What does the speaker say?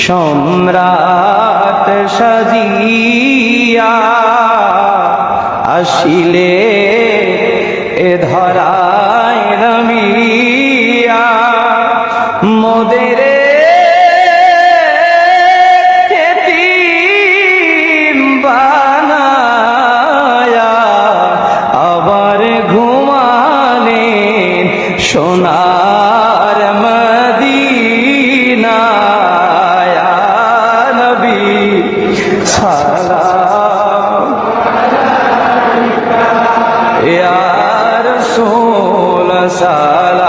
সম্রাট সাজিয়া আসিলে এ ধরায় রমিয়া মোদের সোনা সালাম। ইয়ার সোল সালাম।